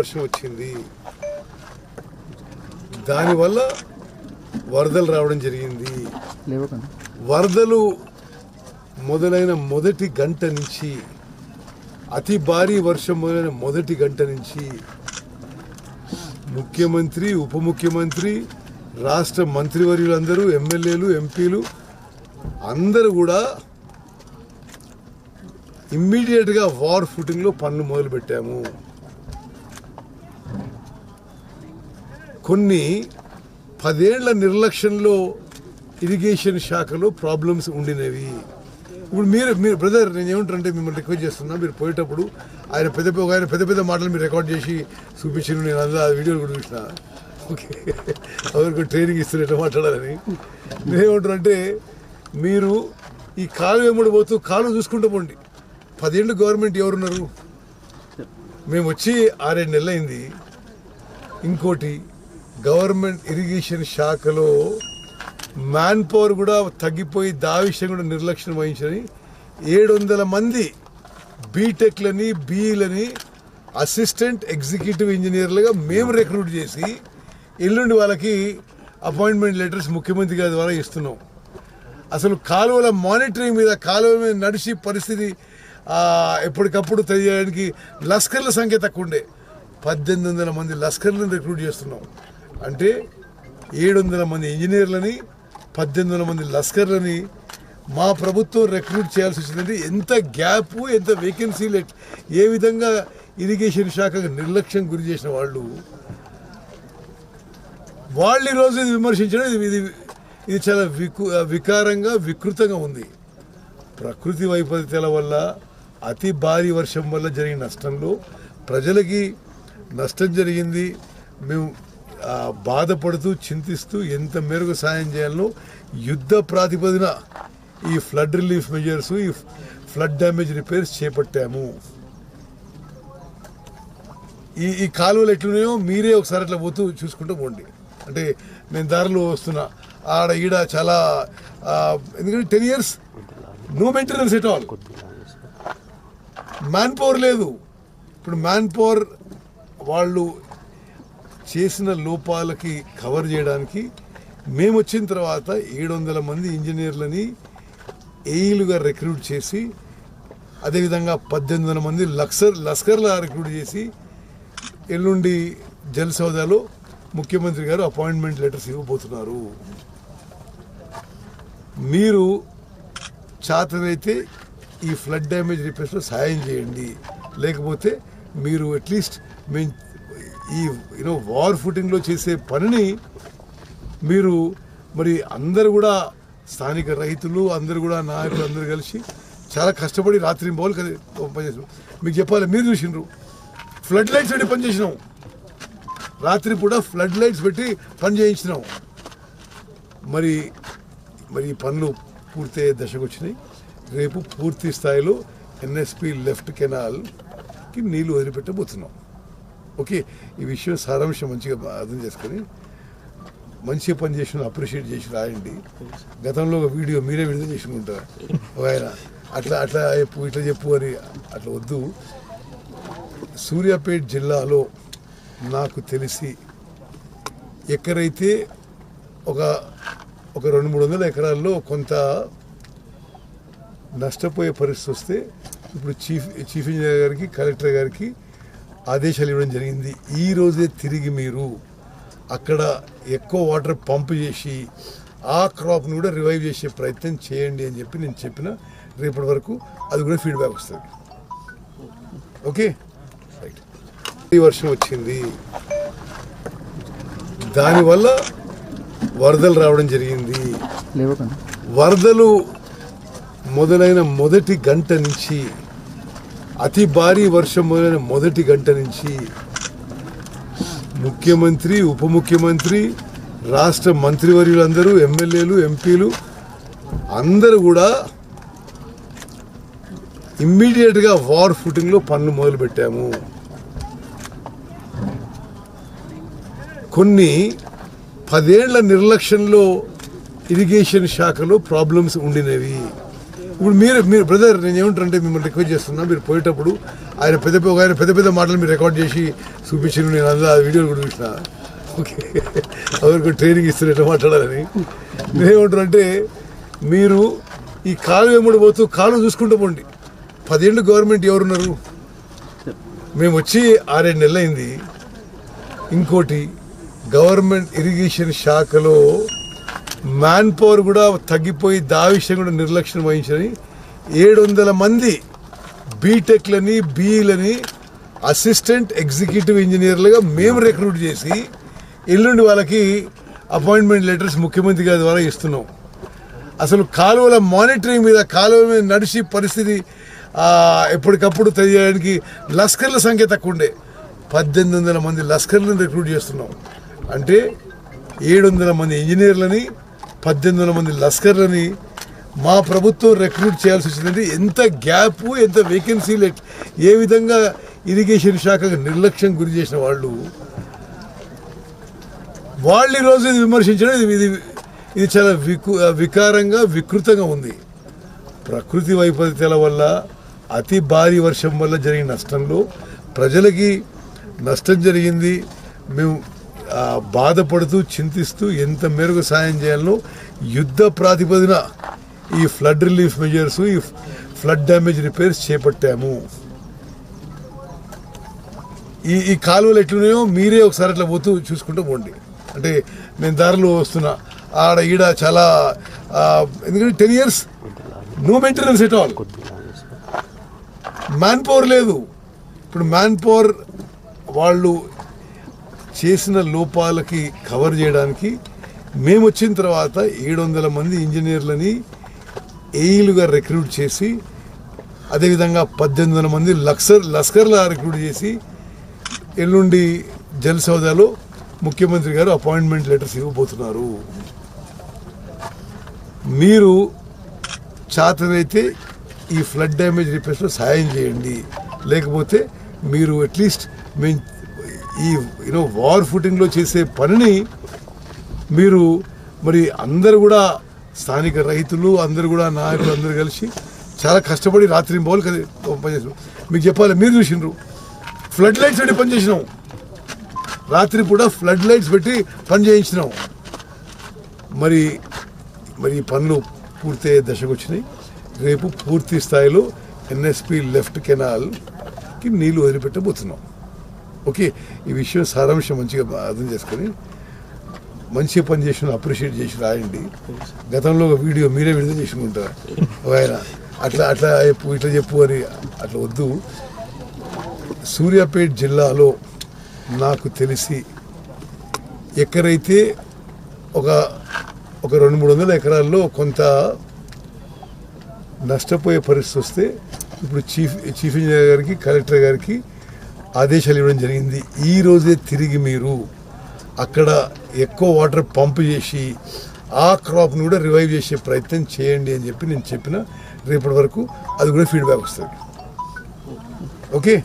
వర్షం వచ్చింది. దానివల్ల వరదలు రావడం జరిగింది. వరదలు మొదలైన మొదటి గంట నుంచి అతి భారీ వర్షం మొదలైన మొదటి గంట నుంచి ముఖ్యమంత్రి ఉప ముఖ్యమంత్రి రాష్ట్ర మంత్రివర్యులందరూ ఎమ్మెల్యేలు ఎంపీలు అందరూ కూడా ఇమ్మీడియట్గా వార్ ఫుటింగ్లో పనులు మొదలు కొన్ని పదేళ్ళ నిర్లక్ష్యంలో ఇరిగేషన్ శాఖలో ప్రాబ్లమ్స్ ఉండినవి. ఇప్పుడు మీరు మీరు బ్రదర్ నేను ఏమంటారంటే మిమ్మల్ని రిక్వెస్ట్ చేస్తున్నా మీరు పోయేటప్పుడు ఆయన పెద్ద పెద్ద ఆయన పెద్ద పెద్ద మాటలు మీరు రికార్డ్ చేసి చూపించారు నేను అందులో ఆ వీడియోలు కూడా చూసిన. ఓకే. ఎవరికి ట్రైనింగ్ ఇస్తున్నారు ఎట్లా మాట్లాడాలని. నేనేమంటారంటే మీరు ఈ కాలు వెంబడి పోతూ కాలు చూసుకుంటూ పోండి. పదేళ్ళు గవర్నమెంట్ ఎవరున్నారు? మేము వచ్చి ఆరేడు నెలలు అయింది ఇంకోటి గవర్నమెంట్ ఇరిగేషన్ శాఖలో మ్యాన్ పవర్ కూడా తగ్గిపోయి దా విషయం కూడా నిర్లక్ష్యం వహించని ఏడు వందల మంది బీటెక్లని బీఈలని అసిస్టెంట్ ఎగ్జిక్యూటివ్ ఇంజనీర్లుగా మేము రిక్రూట్ చేసి ఎల్లుండి వాళ్ళకి అపాయింట్మెంట్ లెటర్స్ ముఖ్యమంత్రి గారి ద్వారా ఇస్తున్నాం. అసలు కాలువల మానిటరింగ్ మీద కాలువ మీద నడిచి పరిస్థితి ఎప్పటికప్పుడు తెలియడానికి లస్కర్ల సంఖ్య తక్కువ ఉండే. పద్దెనిమిది వందల మంది లస్కర్లను రిక్రూట్ చేస్తున్నాం. అంటే ఏడు వందల మంది ఇంజనీర్లని పద్దెనిమిది వందల మంది లస్కర్లని మా ప్రభుత్వం రిక్రూట్ చేయాల్సి వచ్చిందంటే ఎంత గ్యాప్ ఎంత వేకెన్సీ ఏ విధంగా ఇరిగేషన్ శాఖకు నిర్లక్ష్యం గురి చేసిన వాళ్ళు వాళ్ళు ఈరోజు ఇది విమర్శించడం ఇది ఇది ఇది చాలా వికు వికారంగా వికృతంగా ఉంది. ప్రకృతి వైపరీత్యాల వల్ల అతి భారీ వర్షం వల్ల జరిగిన నష్టంలో ప్రజలకి నష్టం జరిగింది. మేము బాధపడుతూ చింతిస్తూ ఎంత మేరకు సాయం చేయాలో యుద్ధ ప్రాతిపదిన ఈ ఫ్లడ్ రిలీఫ్ మెజర్స్ ఈ ఫ్లడ్ డ్యామేజ్ రిపేర్స్ చేపట్టాము. ఈ ఈ కాలువలు ఎట్లున్నాయో మీరే ఒకసారి అట్లా పోతూ చూసుకుంటూ పోండి. అంటే నేను దారిలో వస్తున్నా. ఆడ ఈడ చాలా ఎందుకంటే ten years no maintenance at all manpower లేదు. ఇప్పుడు మ్యాన్ పవర్ వాళ్ళు చేసిన లోపాలకి కవర్ చేయడానికి మేము వచ్చిన తర్వాత ఏడు వందల మంది ఇంజనీర్లని ఏఈలుగా రిక్రూట్ చేసి అదేవిధంగా పద్దెనిమిది వందల మంది లక్సర్ లస్కర్లా రిక్రూట్ చేసి ఎల్లుండి జల్సౌదాలో ముఖ్యమంత్రి గారు అపాయింట్మెంట్ లెటర్స్ ఇవ్వబోతున్నారు. మీరు చాతనైతే ఈ ఫ్లడ్ డ్యామేజ్ రిపేర్స్లో సాయం చేయండి. లేకపోతే మీరు అట్లీస్ట్ మేము ఈ యూనో వార్ ఫుటింగ్లో చేసే పనిని మీరు మరి అందరు కూడా స్థానిక రైతులు అందరు కూడా నాయకులు అందరు కలిసి చాలా కష్టపడి రాత్రి బౌల్ పనిచేసారు మీకు చెప్పాలి మీరు చూసిండ్రు. ఫ్లడ్ లైట్స్ పెట్టి పనిచేసినాం రాత్రి కూడా ఫ్లడ్ లైట్స్ పెట్టి పని చేయించినాం. మరి మరి ఈ పనులు పూర్తయ్యే దశకు వచ్చినాయి. రేపు పూర్తి స్థాయిలో ఎన్ఎస్పి లెఫ్ట్ కెనాల్కి నీళ్ళు వదిలిపెట్టబోతున్నాం. ఓకే ఈ విషయం సారాంశం మంచిగా అర్థం చేసుకొని మంచిగా పని చేసిన అప్రిషియేట్ చేసి రాయండి. గతంలో ఒక వీడియో మీరే విడుదల చేసుకుంటారు ఒక ఆయన అట్లా అట్లా చెప్పు ఇట్లా చెప్పు అని అట్లా వద్దు. సూర్యాపేట జిల్లాలో నాకు తెలిసి ఎక్కడైతే ఒక ఒక రెండు మూడు వందల ఎకరాల్లో కొంత నష్టపోయే పరిస్థితి వస్తే ఇప్పుడు చీఫ్ చీఫ్ ఇంజనీర్ గారికి కలెక్టర్ గారికి ఆదేశాలు ఇవ్వడం జరిగింది. ఈ రోజే తిరిగి మీరు అక్కడ ఎక్కువ వాటర్ పంప్ చేసి ఆ క్రాప్ను కూడా రివైవ్ చేసే ప్రయత్నం చేయండి అని చెప్పి నేను చెప్పిన. రేపటి వరకు అది కూడా ఫీడ్బ్యాక్ వస్తుంది. ఓకే? రైట్ ఈ వర్షం వచ్చింది. దానివల్ల వరదలు రావడం జరిగింది. వరదలు మొదలైన మొదటి గంట నుంచి అతి భారీ వర్షం మొదలైన మొదటి గంట నుంచి ముఖ్యమంత్రి ఉప ముఖ్యమంత్రి రాష్ట్ర మంత్రివర్యులందరూ ఎమ్మెల్యేలు ఎంపీలు అందరూ కూడా ఇమ్మీడియట్గా వార్ ఫుటింగ్లో పనులు మొదలుపెట్టాము. కొన్ని పదేళ్ళ నిర్లక్ష్యంలో ఇరిగేషన్ శాఖలో ప్రాబ్లమ్స్ ఉండినవి. ఇప్పుడు మీరు మీరు బ్రదర్ నేను ఏమంటారంటే మిమ్మల్ని రిక్వెస్ట్ చేస్తున్నా మీరు పోయేటప్పుడు ఆయన పెద్ద పెద్ద ఆయన పెద్ద పెద్ద మాటలు మీరు రికార్డ్ చేసి చూపించారు నేను అందులో ఆ వీడియోలు కూడా చూసిన. ఓకే. ఎవరికి ట్రైనింగ్ ఇస్తున్నట్టు ఎట్లా మాట్లాడాలని. నేనేమంటారంటే మీరు ఈ కాలు వెంబడి పోతూ కాలు చూసుకుంటూ పోండి. పదేళ్ళు గవర్నమెంట్ ఎవరున్నారు? మేము వచ్చి ఆరేడు నెలలైంది. ఇంకోటి గవర్నమెంట్ ఇరిగేషన్ శాఖలో మ్యాన్ పవర్ కూడా తగ్గిపోయి దా విషయం కూడా నిర్లక్ష్యం వహించని ఏడు వందల మంది బీటెక్లని బీఈలని అసిస్టెంట్ ఎగ్జిక్యూటివ్ ఇంజనీర్లుగా మేము రిక్రూట్ చేసి ఎల్లుండి వాళ్ళకి అపాయింట్మెంట్ లెటర్స్ ముఖ్యమంత్రి గారి ద్వారా ఇస్తున్నాం. అసలు కాలువల మానిటరింగ్ మీద కాలువల మీద నడిచి పరిస్థితి ఎప్పటికప్పుడు తెలియడానికి లస్కర్ల సంఖ్య తక్కువ ఉండే. పద్దెనిమిది వందల మంది లస్కర్లను రిక్రూట్ చేస్తున్నాం. అంటే ఏడు వందల మంది ఇంజనీర్లని పద్దెనిమిది వందల మంది లస్కర్లని మా ప్రభుత్వం రిక్రూట్ చేయాల్సి వచ్చిందంటే ఎంత గ్యాప్ ఎంత వేకెన్సీలు ఏ విధంగా ఇరిగేషన్ శాఖకు నిర్లక్ష్యం గురి చేసిన వాళ్ళు వాళ్ళు ఈరోజు ఇది విమర్శించడం ఇది ఇది ఇది చాలా వికు వికారంగా వికృతంగా ఉంది. ప్రకృతి వైపరీత్యాల వల్ల అతి భారీ వర్షం వల్ల జరిగిన నష్టంలో ప్రజలకి నష్టం జరిగింది. మేము బాధపడుతూ చింతిస్తూ ఎంత మేరకు సాయం చేయాలనో యుద్ధ ప్రాతిపదిన ఈ ఫ్లడ్ రిలీఫ్ మెజర్స్ ఈ ఫ్లడ్ డ్యామేజ్ రిపేర్స్ చేపట్టాము. ఈ ఈ కాలువలు ఎట్లున్నాయో మీరే ఒకసారి అట్లా పోతూ చూసుకుంటూ పోండి. అంటే నేను దారిలో వస్తున్నా. ఆడ ఈడ చాలా ఎందుకంటే ten years no maintenance at all manpower లేదు. ఇప్పుడు మ్యాన్ పవర్ వాళ్ళు చేసిన లోపాలకి కవర్ చేయడానికి మేము వచ్చిన తర్వాత ఏడు వందల మంది ఇంజనీర్లని ఏఈలుగా రిక్రూట్ చేసి అదేవిధంగా పద్దెనిమిది వందల మంది లక్సర్ లస్కర్లా రిక్రూట్ చేసి ఎల్లుండి జలసౌదాలో ముఖ్యమంత్రి గారు అపాయింట్మెంట్ లెటర్స్ ఇవ్వబోతున్నారు. మీరు చాతనైతే ఈ ఫ్లడ్ డ్యామేజ్ రిపేర్స్లో సాయం చేయండి. లేకపోతే మీరు అట్లీస్ట్ మేము ఈ యూనో వార్ ఫుటింగ్లో చేసే పనిని మీరు మరి అందరు కూడా స్థానిక రైతులు అందరు కూడా నాయకులు అందరు కలిసి చాలా కష్టపడి రాత్రి బౌలు కదా పనిచేసినాం. మీకు చెప్పాలి మీరు చూసిండ్రు. ఫ్లడ్ లైట్స్ పెట్టి పనిచేసినాం. రాత్రి కూడా ఫ్లడ్ లైట్స్ పెట్టి పని చేయించినాం మరి మరి ఈ పనులు పూర్తయ్యే దశకు వచ్చినాయి. రేపు పూర్తి స్థాయిలో ఎన్ఎస్పి లెఫ్ట్ కెనాల్కి నీళ్ళు వదిలిపెట్టబోతున్నాం. ఓకే ఈ విషయం సారాంశం మంచిగా అర్థం చేసుకొని మంచిగా పని చేసిన అప్రిషియేట్ చేసి రాయండి. గతంలో ఒక వీడియో మీరే విడుదల చేసుకుంటారు ఆయన అట్లా అట్లా చెప్పు ఇట్లా చెప్పు అని అట్లా వద్దు. సూర్యాపేట జిల్లాలో నాకు తెలిసి ఎక్కడైతే ఒక ఒక రెండు మూడు వందల ఎకరాల్లో కొంత నష్టపోయే పరిస్థితి వస్తే ఇప్పుడు చీఫ్ చీఫ్ ఇంజనీర్ గారికి కలెక్టర్ గారికి ఆదేశాలు ఇవ్వడం జరిగింది. ఈ రోజే తిరిగి మీరు అక్కడ ఎక్కువ వాటర్ పంప్ చేసి ఆ క్రాప్ను కూడా రివైవ్ చేసే ప్రయత్నం చేయండి అని చెప్పి నేను చెప్పిన రేపటి వరకు అది కూడా ఫీడ్బ్యాక్ వస్తుంది. ఓకే?